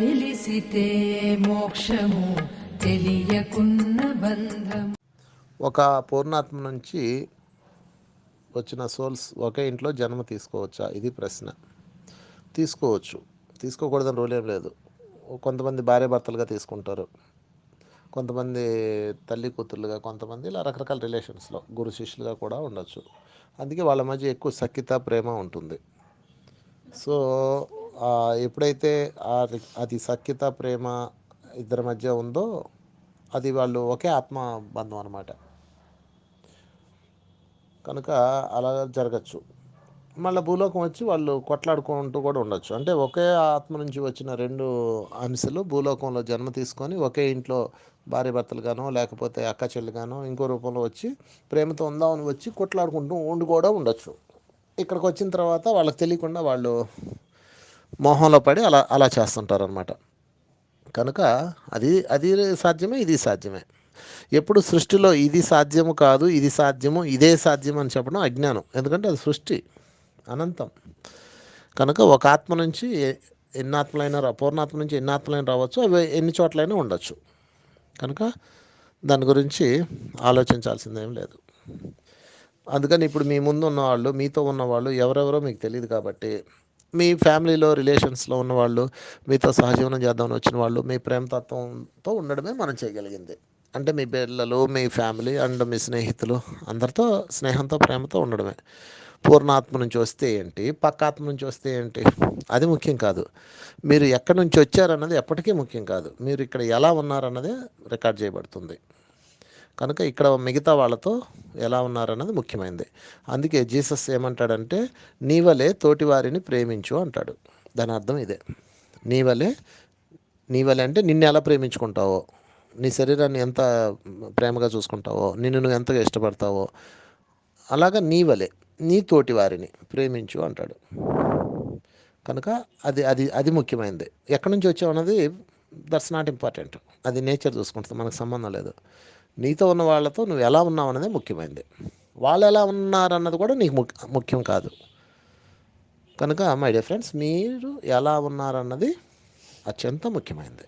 తెలిసితే మోక్షము తెలియకున్న బంధం ఒక పూర్ణాత్మ నుంచి వచ్చిన సోల్స్ ఒకే ఇంట్లో జన్మ తీసుకోవచ్చా? ఇది ప్రశ్న. తీసుకోవచ్చు. తీసుకోకూడదని రూల్ ఏం లేదు. కొంతమంది భార్య భర్తలుగా తీసుకుంటారు. కొంతమంది తల్లి కూతుర్లుగా కొంతమంది ఇలా రకరకాల రిలేషన్స్లో గురు శిష్యులుగా కూడా ఉండొచ్చు. అందుకే వాళ్ళ మధ్య ఎక్కువ సఖ్యత ప్రేమ ఉంటుంది. సో ఎప్పుడైతే అది సఖ్యత ప్రేమ ఇద్దరి మధ్య ఉందో అది వాళ్ళు ఒకే ఆత్మ బంధం అనమాట కనుక అలా జరగచ్చు. మళ్ళీ భూలోకం వచ్చి వాళ్ళు కొట్లాడుకుంటూ కూడా ఉండొచ్చు. అంటే ఒకే ఆత్మ నుంచి వచ్చిన రెండు అంశలు భూలోకంలో జన్మ తీసుకొని ఒకే ఇంట్లో భార్య భర్తలుగానో లేకపోతే అక్క చెల్లిగానో ఇంకో రూపంలో వచ్చి ప్రేమతో ఉందామని వచ్చి కొట్లాడుకుంటూ ఉండి కూడా ఉండొచ్చు. ఇక్కడికి వచ్చిన తర్వాత వాళ్ళకి తెలియకుండా వాళ్ళు మోహంలో పడి అలా అలా చేస్తుంటారు అనమాట కనుక అది అది సాధ్యమే ఇది సాధ్యమే. ఎప్పుడు సృష్టిలో ఇది సాధ్యము కాదు ఇది సాధ్యము ఇదే సాధ్యం అని చెప్పడం అజ్ఞానం. ఎందుకంటే అది సృష్టి అనంతం. కనుక ఒక ఆత్మ నుంచి ఎ- ఎన్ని ఆత్మలైనా రా పూర్ణాత్మ నుంచి ఎన్ని ఆత్మలైనా రావచ్చు అవి ఎన్ని చోట్లైనా ఉండొచ్చు. కనుక దాని గురించి ఆలోచించాల్సిందేం లేదు. అందుకని ఇప్పుడు మీ ముందు ఉన్నవాళ్ళు మీతో ఉన్నవాళ్ళు ఎవరెవరో మీకు తెలియదు కాబట్టి మీ ఫ్యామిలీలో రిలేషన్స్లో ఉన్నవాళ్ళు మీతో సహజీవనం చేద్దామని వచ్చిన వాళ్ళు మీ ప్రేమతత్వంతో ఉండడమే మనం చేయగలిగింది. అంటే మీ పిల్లలు మీ ఫ్యామిలీ అండ్ మీ స్నేహితులు అందరితో స్నేహంతో ప్రేమతో ఉండడమే. పూర్ణాత్మ నుంచి వస్తే ఏంటి? పక్కాత్మ నుంచి వస్తే ఏంటి? అది ముఖ్యం కాదు. మీరు ఎక్కడి నుంచి వచ్చారన్నది ఎప్పటికీ ముఖ్యం కాదు. మీరు ఇక్కడ ఎలా ఉన్నారన్నదే రికార్డ్ చేయబడుతుంది. కనుక ఇక్కడ మిగతా వాళ్ళతో ఎలా ఉన్నారన్నది ముఖ్యమైనది అందుకే జీసస్ ఏమంటాడంటే నీవలే తోటివారిని ప్రేమించు అంటాడు. దాని అర్థం ఇదే. నీవలే నీవలే అంటే నిన్ను ఎలా ప్రేమించుకుంటావో? నీ శరీరాన్ని ఎంత ప్రేమగా చూసుకుంటావో? నిన్ను నువ్వు ఎంతగా ఇష్టపడతావో? అలాగా నీవలే నీ తోటి వారిని ప్రేమించు అంటాడు. కనుక అది అది అది ముఖ్యమైనది ఎక్కడి నుంచి వచ్చావు అన్నది దట్స్ నాట్ ఇంపార్టెంట్ అది నేచర్ చూసుకుంటుంది మనకు సంబంధం లేదు. నీతో ఉన్న వాళ్ళతో నువ్వు ఎలా ఉన్నావు అనేది ముఖ్యమైనది. వాళ్ళు ఎలా ఉన్నారన్నది కూడా నీకు ముఖ్య ముఖ్యం కాదు. కనుక మై డియర్ ఫ్రెండ్స్ మీరు ఎలా ఉన్నారన్నది అత్యంత ముఖ్యమైనది.